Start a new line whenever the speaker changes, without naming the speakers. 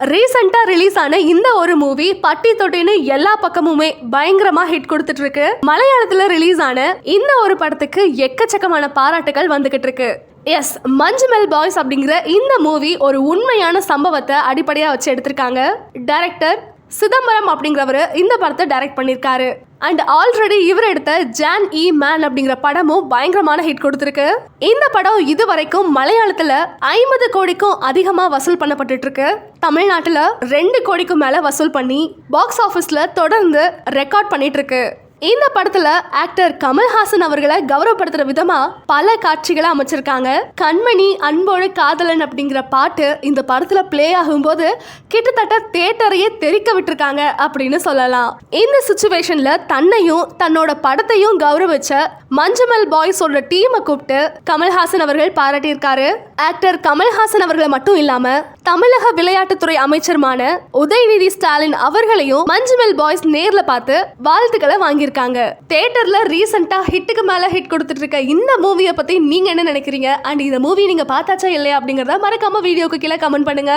ரீசெண்டா ரிலீஸ் ஆன இந்த ஒரு மூவி பட்டி தொட்டின்னு எல்லா பக்கமுமே பயங்கரமா ஹிட் கொடுத்துட்டு இருக்கு மலையாளத்துல ரிலீஸ் ஆன இந்த ஒரு படத்துக்கு எக்கச்சக்கமான பாராட்டுகள் வந்துகிட்டு இருக்கு. எஸ் மஞ்சுமெல் பாய்ஸ் அப்படிங்கிற இந்த மூவி ஒரு உண்மையான சம்பவத்தை அடிப்படையாக வச்சு எடுத்திருக்காங்க. டைரக்டர் சிதம்பரம் அப்படிங்கிறவர் இந்த படத்தை டைரக்ட் பண்ணியிருக்காரு. அண்ட் ஆல்ரெடி இவர் எடுத்த ஜான் இ மேன் அப்படிங்கிற படமும் பயங்கரமான ஹிட் கொடுத்துருக்கு. இந்த படம் இது வரைக்கும் மலையாளத்துல ஐம்பது கோடிக்கும் அதிகமா வசூல் பண்ணப்பட்டு இருக்கு தமிழ்நாட்டுல ரெண்டு கோடிக்கும் மேல வசூல் பண்ணி பாக்ஸ் ஆஃபீஸ்ல தொடர்ந்து ரெக்கார்ட் பண்ணிட்டு இருக்கு இந்த படத்துல ஆக்டர் கமல்ஹாசன் அவர்களை கௌரவப்படுத்துற விதமா பல காட்சிகளை அமைச்சிருக்காங்க. கண்மணி அன்போடு காதலன் அப்படிங்கிற பாட்டு இந்த படத்துல ப்ளே ஆகும்போது கிட்டத்தட்ட தேட்டரையே தெறிக்க விட்டுருக்காங்க அப்படின்னு சொல்லலாம். இந்த சுச்சுவேஷன்ல தன்னையும் தன்னோட படத்தையும் கௌரவிச்ச மஞ்சுமல் பாய்ஸோட டீமை கூப்பிட்டு கமல்ஹாசன் அவர்கள் பாராட்டியிருக்காரு. ஆக்டர் கமல்ஹாசன் அவர்களை மட்டும் இல்லாம தமிழக விளையாட்டுத்துறை அமைச்சருமான உதயநிதி ஸ்டாலின் அவர்களையும் மஞ்சுமெல் பாய்ஸ் நேர்ல பார்த்து வாழ்த்துக்களை வாங்கியிருக்காங்க. தேட்டர்ல ரீசெண்டா ஹிட்டுக்கு மேல ஹிட் கொடுத்துட்டு இருக்க இந்த மூவியை பத்தி நீங்க என்ன நினைக்கிறீங்க? அண்ட் இந்த மூவி நீங்க பார்த்தாச்சா இல்லையா அப்படிங்கறத மறக்காம வீடியோக்கு கீழே கமெண்ட் பண்ணுங்க.